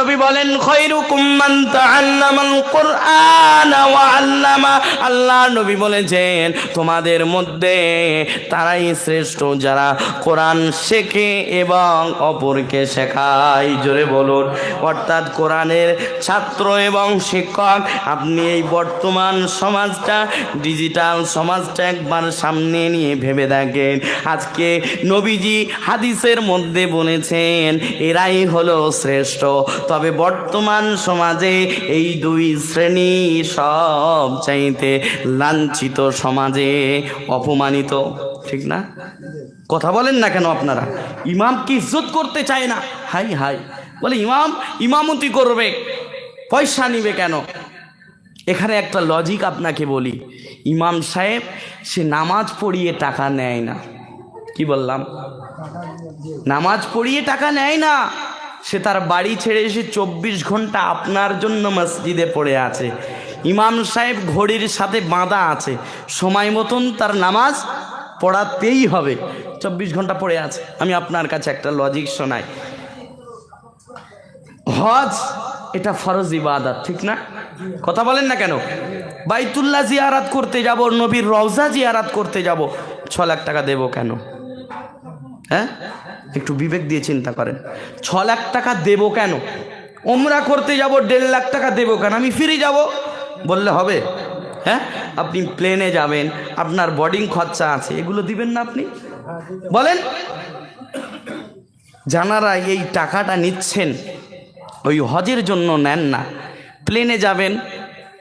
নবী বলেন, খৈরুকুম মান তাআল্লামাল কুরআন ওয়া আল্লামা। আল্লাহ নবী বলেছেন, তোমাদের মধ্যে তারাই শ্রেষ্ঠ যারা কোরআন শেখে এবং অপরকে শেখায়। জোরে বলুন, অর্থাৎ কোরআনের ছাত্র এবং শিক্ষক, আপনি এই বর্তমান সমাজটা, ডিজিটাল সমাজটা একবার সামনে নিয়ে ভেবে দেখেন। আজকে নবীজি হাদিসের মধ্যে বলেছেন, এরাই হলো শ্রেষ্ঠ। তবে বর্তমান সমাজে এই দুই শ্রেণি সব চাইতে লাঞ্ছিত সমাজে অপমানিত, ঠিক না? কথা বলেন না কেন আপনারা? ইমামকে ইজ্জত করতে চায় না? হাই হাই। বলে, ইমাম, ইমামতি করবে। পয়সা নিবে কেন? এখানে একটা লজিক আপনাকে বলি। ইমাম সাহেব, সে নামাজ পড়িয়ে টাকা নেয় না। কি বললাম? নামাজ পড়িয়ে টাকা নেয় না। সে তার বাড়ি ছেড়ে এসে চব্বিশ ঘণ্টা আপনার জন্য মসজিদে পড়ে আছে। ইমাম সাহেব ঘড়ির সাথে বাঁধা আছে। সময় মতন তার নামাজ পড়াতেই হবে। চব্বিশ ঘণ্টা পড়ে আছে। আমি আপনার কাছে একটা লজিক শোনাই। হজ, এটা ফরজ ইবাদত, ঠিক না? কথা বলেন না কেন? বাইতুল্লাহ জিয়ারাত করতে যাব, নবীর রওজা জিয়ারাত করতে যাব। ছ লাখ টাকা দেবো কেন? হ্যাঁ? একটু বিবেক দিয়ে চিন্তা করেন। ছ লাখ টাকা দেবো কেন? ওমরা করতে যাব, দেড় লাখ টাকা দেবো কেন? আমি ফিরে যাব। বললে হবে। হ্যাঁ? আপনি প্লেনে যাবেন, আপনার বোর্ডিং খরচা আছে, এগুলো দিবেন না আপনি? বলেন। যানারা এই টাকাটা নিচ্ছেন, ওই হজের জন্য নেন না। প্লেনে যাবেন,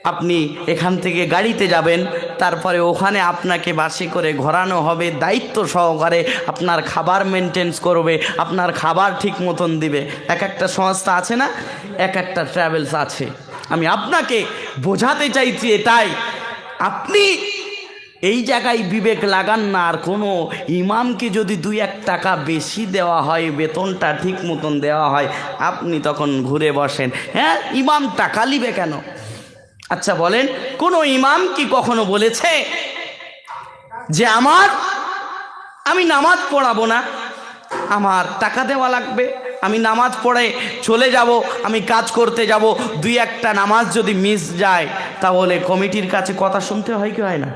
আপনি এখান থেকে গাড়িতে যাবেন তারপরে ওখানে আপনাকে বাসে করে ঘোরানো হবে, দায়িত্ব সহকারে আপনার খাবার মেনটেন্স করবে, আপনার খাবার ঠিক মতন দিবে। এক একটা সংস্থা আছে না? এক একটা ট্রাভেলস আছে। আমি আপনাকে বোঝাতে চাইছি এটাই, আপনি এই জায়গায় বিবেক লাগান না, আর কোনো ইমামকে যদি দুই এক টাকা বেশি দেওয়া হয়, বেতনটা ঠিক মতন দেওয়া হয়, আপনি তখন ঘুরে বসেন। হ্যাঁ ইমাম টাকা লিবে কেন? আচ্ছা বলেন, কোনো ইমাম কি কখনো বলেছে যে আমার, আমি নামাজ পড়াবো না, আমার টাকা দেওয়া লাগবে, আমি নামাজ পড়ে চলে যাব, আমি কাজ করতে যাব, দুই একটা নামাজ যদি মিস যায়, তাহলে কমিটির কাছে কথা শুনতে হয় কি হয় না?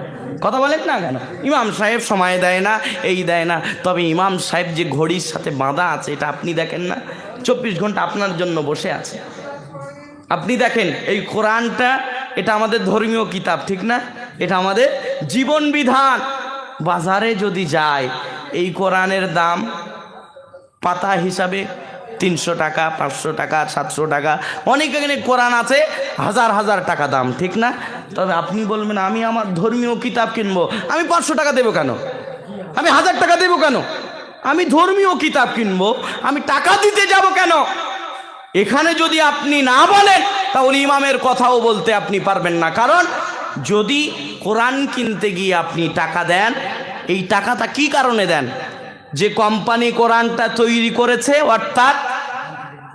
কথা বলেন না কেন? ইমাম সাহেব সময় দেয় না, এই দেয় না, তবে ইমাম সাহেব যে ঘড়ির সাথে বাঁধা আছে, এটা আপনি দেখেন না? চব্বিশ ঘণ্টা আপনার জন্য বসে আছে। আপনি দেখেন, এই কোরআনটা এটা আমাদের ধর্মীয় কিতাব, ঠিক না? এটা আমাদের জীবন বিধান। বাজারে যদি যায়, এই কোরআনের দাম পাতা হিসাবে তিনশো টাকা, পাঁচশো টাকা, সাতশো টাকা। অনেক এখানে কোরআন আছে, হাজার হাজার টাকা দাম, ঠিক না? তবে আপনি বলবেন, আমি আমার ধর্মীয় কিতাব কিনবো। আমি পাঁচশো টাকা দেবো কেন? আমি হাজার টাকা দেবো কেন? আমি ধর্মীয় কিতাব কিনবো। আমি টাকা দিতে যাব কেন? এখানে যদি আপনি না বলেন তাহলে ইমামের কথাও বলতে আপনি পারবেন না। কারণ যদি কোরআন কিনতে গিয়ে আপনি টাকা দেন, এই টাকাটা কি কারণে দেন? যে কোম্পানি কোরআনটা তৈরি করেছে, অর্থাৎ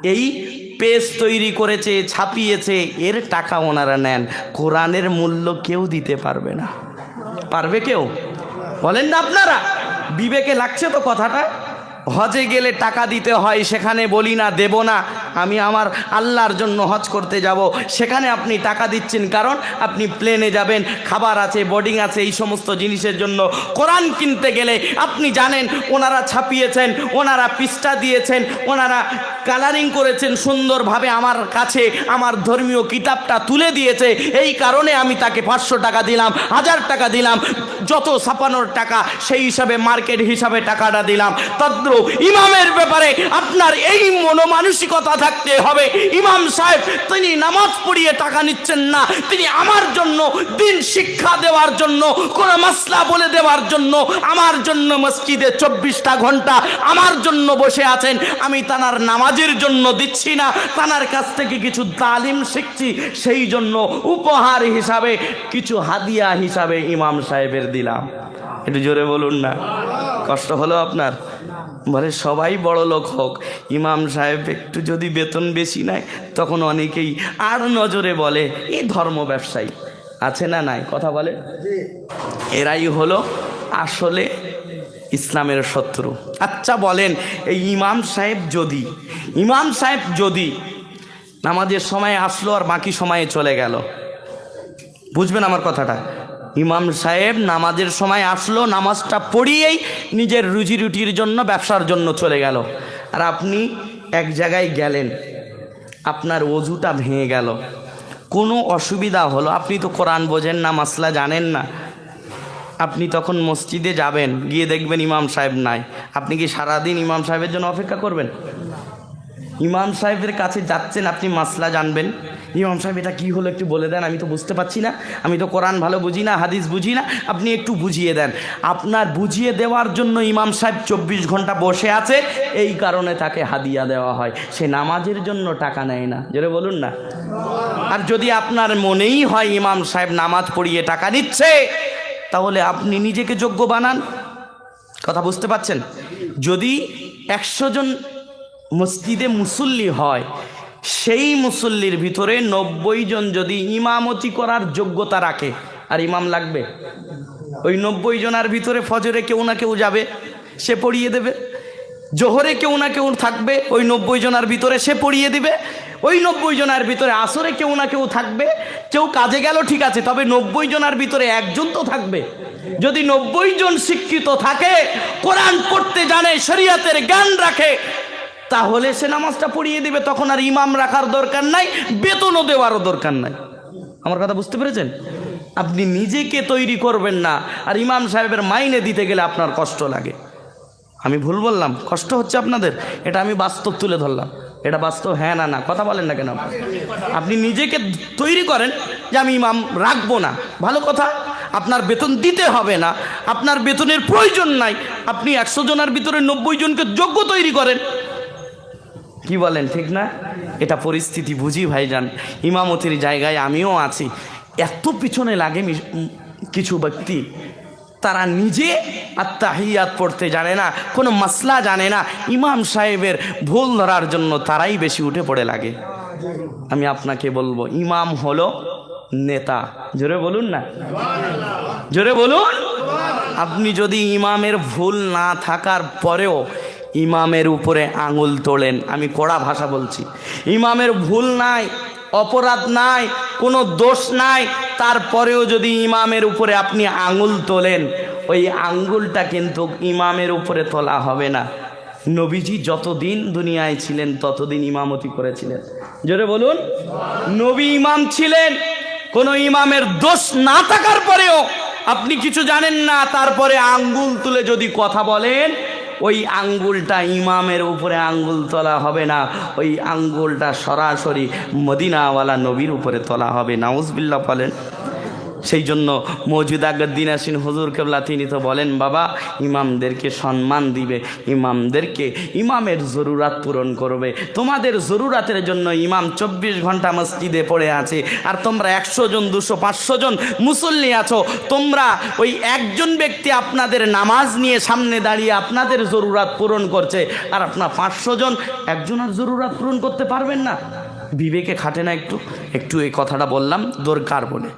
এই পেজ তৈরি করেছে, ছাপিয়েছে, এর টাকা ওনারা নেন। কোরআনের মূল্য কেউ দিতে পারবে না। পারবে কেউ? বলেন না আপনারা। বিবেকে লাগছে তো কথাটা? হজে গেলে টাকা দিতে হয়, সেখানে বলি না, দেব না। আমি আমার আল্লাহর জন্য হজ করতে যাব, সেখানে আপনি টাকা দিচ্ছেন কারণ আপনি প্লেনে যাবেন, খাবার আছে বোর্ডিং আছে, এই সমস্ত জিনিসের জন্য। কোরআন কিনতে গেলে আপনি জানেন, ওনারা ছাপিয়েছেন, ওনারা পিসটা দিয়েছেন, ওনারা কালারিং করেছেন সুন্দরভাবে আমার কাছে, আমার ধর্মীয় কিতাবটা তুলে দিয়েছে। এই কারণে আমি তাকে পাঁচশো টাকা দিলাম, হাজার টাকা দিলাম, যত ছাপানোর টাকা, সেই হিসাবে, মার্কেট হিসাবে টাকাটা দিলাম। তদ্র, ইমামের ব্যাপারে আপনার এই মনোমানসিকতা থাকতে হবে। ইমাম সাহেব, তিনি নামাজ পড়িয়ে টাকা নিচ্ছেন না। তিনি আমার জন্য দিন শিক্ষা দেওয়ার জন্য, কোন মাসলা বলে দেওয়ার জন্য আমার জন্য মসজিদে চব্বিশটা ঘণ্টা আমার জন্য বসে আছেন। আমি তানার নামাজের জন্য দিচ্ছি না। তানার কাছ থেকে কিছু তালিম শিখছি। সেই জন্য উপহার হিসাবে, কিছু হাদিয়া হিসাবে ইমাম সাহেবের দিলাম। একটু জোরে বলুন না। কষ্ট হলো আপনার? বলে, সবাই বড় লোক হোক। ইমাম সাহেব একটু যদি বেতন বেশি নেয়, তখন অনেকেই আর নজরে বলে এই ধর্ম ব্যবসায়ী। আছে না নাই? কথা বলে? এরাই হলো আসলে ইসলামের শত্রু। আচ্ছা বলেন, এই ইমাম সাহেব যদি, ইমাম সাহেব যদি নামাজের সময় আসলো আর বাকি সময়ে চলে গেল, বুঝবেন আমার কথাটা? ইমাম সাহেব নামাজের সময় আসলো, নামাজটা পড়িয়েই নিজের রুজি রুটির জন্য, ব্যবসার জন্য চলে গেল। আর আপনি এক জায়গায় গেলেন, আপনার অজুটা ভেঙে গেল। কোনো অসুবিধা হলো? আপনি তো কোরআন বোঝেন না, মাসলা জানেন না। আপনি তখন মসজিদে যাবেন, গিয়ে দেখবেন ইমাম সাহেব নাই। আপনি কি সারাদিন ইমাম সাহেবের জন্য অপেক্ষা করবেন? ইমাম সাহেবের কাছে যাচ্ছেন, আপনি মাসলা জানবেন। ইমাম সাহেব, এটা কী হলো একটু বলে দেন, আমি তো বুঝতে পারছি না। আমি তো কোরআন ভালো বুঝি না, হাদিস বুঝি না, আপনি একটু বুঝিয়ে দেন। আপনার বুঝিয়ে দেওয়ার জন্য ইমাম সাহেব চব্বিশ ঘণ্টা বসে আছে, এই কারণে তাকে হাদিয়া দেওয়া হয়। সে নামাজের জন্য টাকা নেয় না যেটা বলুন না। আর যদি আপনার মনেই হয় ইমাম সাহেব নামাজ পড়িয়ে টাকা নিচ্ছে, তাহলে আপনি নিজেকে যোগ্য বানান। কথা বুঝতে পাচ্ছেন যদি একশো জন মসজিদে মুসল্লি হয়, সেই মুসল্লির ভিতরে নব্বই জন যদি ইমামতি করার যোগ্যতা রাখে, আর ইমাম লাগবে? ওই নব্বই জনার ভিতরে ফজরে কেউ না কেউ যাবে, সে পড়িয়ে দেবে। জোহরে কেউ না কেউ থাকবে, ওই নব্বই জনার ভিতরে সে পড়িয়ে দিবে। ওই নব্বই জনের ভিতরে আসরে কেউ না কেউ থাকবে, কেউ কাজে গেল ঠিক আছে, তবে নব্বই জনের ভিতরে একজন তো থাকবে। যদি নব্বই জন শিক্ষিত থাকে, কোরআন পড়তে জানে, শরিয়াতের জ্ঞান রাখে তাহলে সে নামাজটা পড়িয়ে দিবে, তখন আর ইমাম রাখার দরকার নাই, বেতনও দেওয়ারও দরকার নাই। আমার কথা বুঝতে পেরেছেন? আপনি নিজেকে তৈরি করবেন না, আর ইমাম সাহেবের মাইনে দিতে গেলে আপনার কষ্ট লাগে। আমি ভুল বললাম? কষ্ট হচ্ছে আপনাদের? এটা আমি বাস্তব তুলে ধরলাম। এটা বাস্তব? হ্যাঁ না না, কথা বলেন না কেন আপনি? নিজেকে তৈরি করেন যে আমি ইমাম রাখব না। ভালো কথা, আপনার বেতন দিতে হবে না। আপনার বেতনের প্রয়োজন নাই। আপনি একশো জনের ভিতরে নব্বই জনকে যোগ্য তৈরি করেন। কি বলেন, ঠিক না? এটা পরিস্থিতি বুঝি, ভাইজান। ইমামতির জায়গায় আমিও আছি। এত পিছনে লাগে কিছু ব্যক্তি। তারা নিজে আত্মাহিয়াত পড়তে জানে না, কোনো মাসলা জানে না। ইমাম সাহেবের ভুল ধরার জন্য তারাই বেশি উঠে পড়ে লাগে। আমি আপনাকে বলব, ইমাম হলো নেতা। জোরে বলুন না। জোরে বলুন। আপনি যদি ইমামের ভুল না থাকার পরেও ইমামের উপরে আঙুল তোলেন। আমি কড়া ভাষা বলছি। ইমামের ভুল নাই, অপরাধ নাই, কোনো দোষ নাই। তারপরেও যদি ইমামের উপরে আপনি আঙুল তোলেন, ওই আঙ্গুলটা কিন্তু ইমামের উপরে তোলা হবে না। নবীজি যতদিন দুনিয়ায় ছিলেন, ততদিন ইমামতি করেছিলেন। জোরে বলুন। নবী ইমাম ছিলেন, কোনো ইমামের দোষ না থাকার পরেও আপনি কিছু জানেন না, তারপরে আঙ্গুল তুলে যদি কথা বলেন ওই আঙ্গুলটা ইমামের উপরে আঙ্গুল তোলা হবে না। ওই আঙ্গুলটা সরাসরি মদিনাওয়ালা নবীর উপরে তোলা হবে। নাউজবিল্লা বলেন। সেই জন্য মজুদ দিন আসিন, হুজুর কেবলা তিনি তো বলেন, বাবা, ইমামদেরকে সম্মান দিবে, ইমামদেরকে ইমামের জরুরাত পূরণ করবে। তোমাদের জরুরাতের জন্য ইমাম চব্বিশ ঘণ্টা মসজিদে পড়ে আছে, আর তোমরা একশো জন, দুশো, পাঁচশো জন মুসল্লি আছো। তোমরা ওই একজন ব্যক্তি আপনাদের নামাজ নিয়ে সামনে দাঁড়িয়ে আপনাদের জরুরাত পূরণ করছে, আর আপনার পাঁচশো জন একজনের জরুরাত পূরণ করতে পারবেন না। বিবেকে খাটে না একটু একটু এই কথাটা বললাম, দরকার বলে।